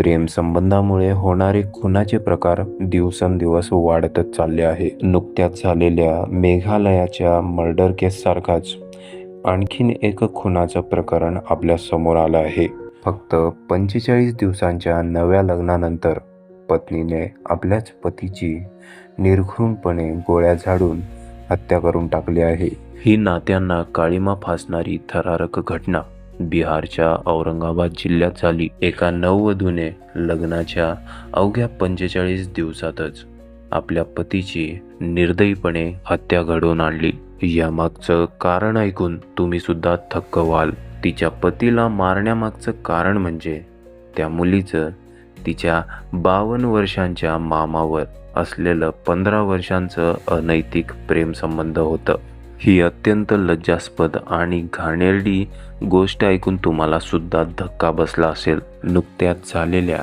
प्रेमसंबंधामुळे होणारे खुनाचे प्रकार दिवसेंदिवस वाढतच चालले आहे. नुकत्याच झालेल्या मेघालयाच्या मर्डर केससारखाच आणखीन एक खुनाचं प्रकरण आपल्यासमोर आलं आहे. फक्त पंचेचाळीस दिवसांच्या नव्या लग्नानंतर पत्नीने आपल्याच पतीची निर्घृणपणे गोळ्या झाडून हत्या करून टाकली आहे. ही नात्यांना काळीमा फासणारी थरारक घटना. बिहारच्या औरंगाबाद जिल्ह्यात झाली एका नववधूने लग्नाच्या अवघ्या पंचेचाळीस दिवसातच आपल्या पतीची निर्दयीपणे हत्या घडवून आणली. यामागचं कारण ऐकून तुम्ही सुद्धा थक्क व्हाल. तिच्या पतीला मारण्यामागचं कारण म्हणजे त्या मुलीचं तिच्या बावन्न वर्षांच्या मामावर असलेलं पंधरा वर्षांचं अनैतिक प्रेमसंबंध होतं. ही अत्यंत लज्जास्पद आणि घाणेरडी गोष्ट ऐकून तुम्हाला सुद्धा धक्का बसला असेल. नुकत्याच झालेल्या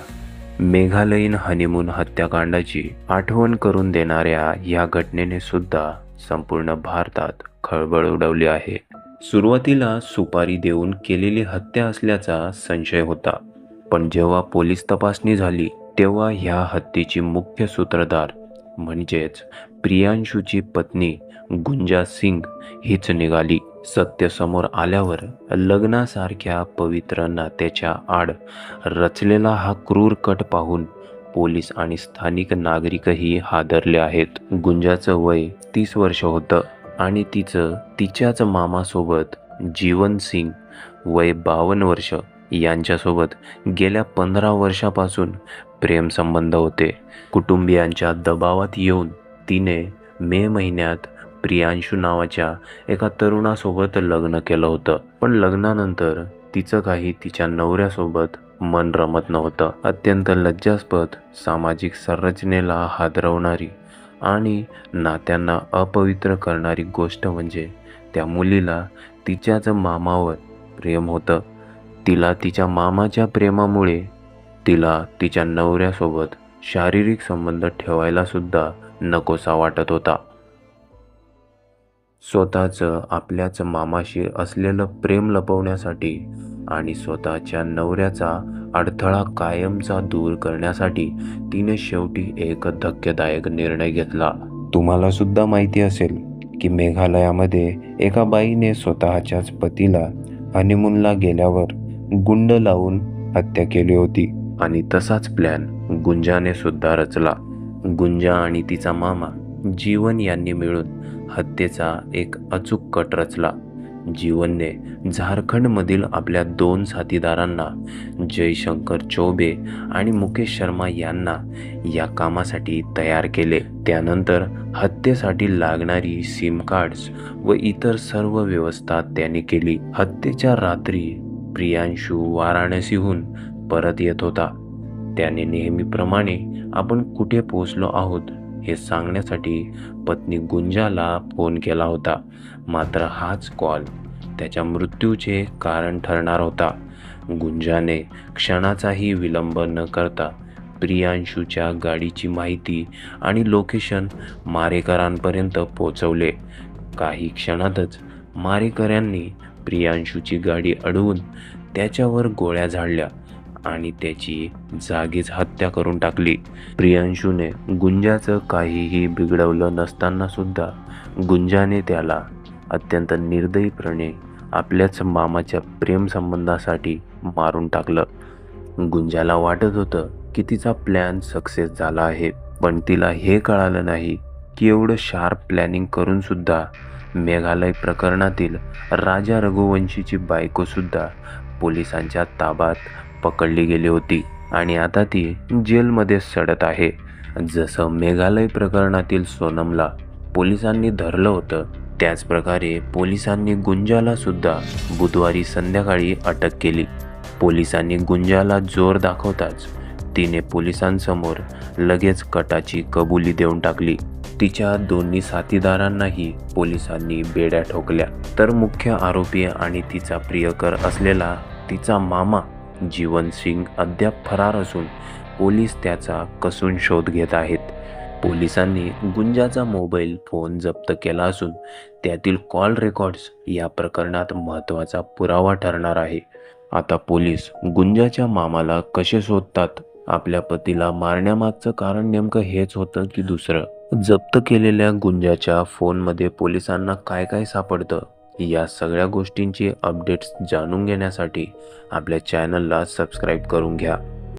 मेघालयीन हनीमून हत्याकांडाची आठवण करून देणाऱ्या या घटनेने सुद्धा संपूर्ण भारतात खळबळ उडवली आहे. सुरुवातीला सुपारी देऊन केलेली हत्या असल्याचा संशय होता पण जेव्हा पोलीस तपासणी झाली तेव्हा ह्या हत्येची मुख्य सूत्रधार म्हणजेच प्रियांशूची पत्नी गुंजा सिंग हीच निघाली. सत्य समोर आल्यावर लग्नासारख्या पवित्र नात्याच्या आड रचलेला हा क्रूर कट पाहून पोलीस आणि स्थानिक नागरिकही हादरले आहेत. गुंजाचं वय तीस वर्ष होतं आणि तिचं तिच्याच मामासोबत जीवन सिंग वय बावन्न वर्ष यांच्यासोबत गेल्या पंधरा वर्षापासून प्रेमसंबंध होते. कुटुंबियांच्या दबावात येऊन तिने मे महिन्यात प्रियांशू नावाच्या एका तरुणासोबत लग्न केलं होतं. पण लग्नानंतर तिचं काही तिच्या नवऱ्यासोबत मन रमत नव्हतं. अत्यंत लज्जास्पद सामाजिक संरचनेला हादरवणारी आणि नात्यांना अपवित्र करणारी गोष्ट म्हणजे त्या मुलीला तिच्याच मामावर प्रेम होतं. तिला तिच्या मामाच्या प्रेमामुळे तिला तिच्या नवऱ्यासोबत शारीरिक संबंध ठेवायला सुद्धा नकोसा वाटत होता. स्वतःचं आपल्याच मामाशी असलेलं प्रेम लपवण्यासाठी आणि स्वतःच्या नवऱ्याचा अडथळा कायमचा दूर करण्यासाठी तिने शेवटी एक धक्केदायक निर्णय घेतला. तुम्हाला सुद्धा माहिती असेल की मेघालयामध्ये एका बाईने स्वतःच्याच पतीला हनीमूनला गेल्यावर गुंड लावून हत्या केली होती. आणि तसाच प्लॅन गुंजाने सुद्धा रचला. गुंजा आणि तिचा मामा जीवन यांनी मिळून हत्येचा एक अचूक कट रचला. जीवनने झारखंडमधील आपल्या दोन साथीदारांना जयशंकर चौबे आणि मुकेश शर्मा यांना या कामासाठी तयार केले. त्यानंतर हत्येसाठी लागणारी सिम कार्ड्स व इतर सर्व व्यवस्था त्यांनी केली. हत्येच्या रात्री प्रियांशू वाराणसीहून परत येत होता. त्याने नेहमीप्रमाणे आपण कुठे पोहोचलो आहोत हे सांगण्यासाठी पत्नी गुंजाला फोन केला होता. मात्र हाच कॉल त्याच्या मृत्यूचे कारण ठरणार होता. गुंजाने क्षणाचाही विलंब न करता प्रियांशूच्या गाडीची माहिती आणि लोकेशन मारेकरांपर्यंत पोचवले काही क्षणातच मारेकऱ्यांनी प्रियांशूची गाडी अडवून त्याच्यावर गोळ्या झाडल्या. आणि त्याची जागीच हत्या करून टाकली. प्रियांशूने गुंजाचं काहीही बिघडवलं नसताना सुद्धा गुंजाने त्याला अत्यंत निर्दयीपणे आपल्याच मामाच्या प्रेमसंबंधासाठी मारून टाकलं. गुंजाला वाटत होतं की तिचा प्लॅन सक्सेस झाला आहे पण तिला हे कळालं नाही की एवढं शार्प प्लॅनिंग करूनसुद्धा मेघालय प्रकरणातील राजा रघुवंशीची बायकोसुद्धा पोलिसांच्या ताबात पकडली गेली होती आणि आता ती जेलमध्ये सडत आहे. जसं मेघालय प्रकरणातील सोनमला पोलिसांनी धरलं होतं त्याचप्रकारे पोलिसांनी गुंजाला सुद्धा बुधवारी संध्याकाळी अटक केली. पोलिसांनी गुंजाला जोर दाखवताच तिने पोलिसांसमोर लगेच कटाची कबुली देऊन टाकली. तिच्या दोन्ही साथीदारांनाही पोलिसांनी बेड्या ठोकल्या. तर मुख्य आरोपी आणि तिचा प्रियकर असलेला तिचा मामा जीवन सिंग अद्याप फरार असून पोलीस त्याचा कसून शोध घेत आहेत. पोलिसांनी गुंजाचा मोबाईल फोन जप्त केला असून त्यातील कॉल रेकॉर्ड्स या प्रकरणात महत्त्वाचा पुरावा ठरणार आहे. आता पोलीस गुंजाच्या मामाला कसे शोधतात? आपल्या पतीला मारण्यामागचं कारण नेमकं हेच होतं की दुसरं? जप्त केलेल्या गुंजाच्या फोनमध्ये पोलिसांना काय काय सापडतं? या सगळ्या गोष्टींची अपडेट्स जाणून घेण्यासाठी आपल्या चॅनलला सबस्क्राईब करून घ्या.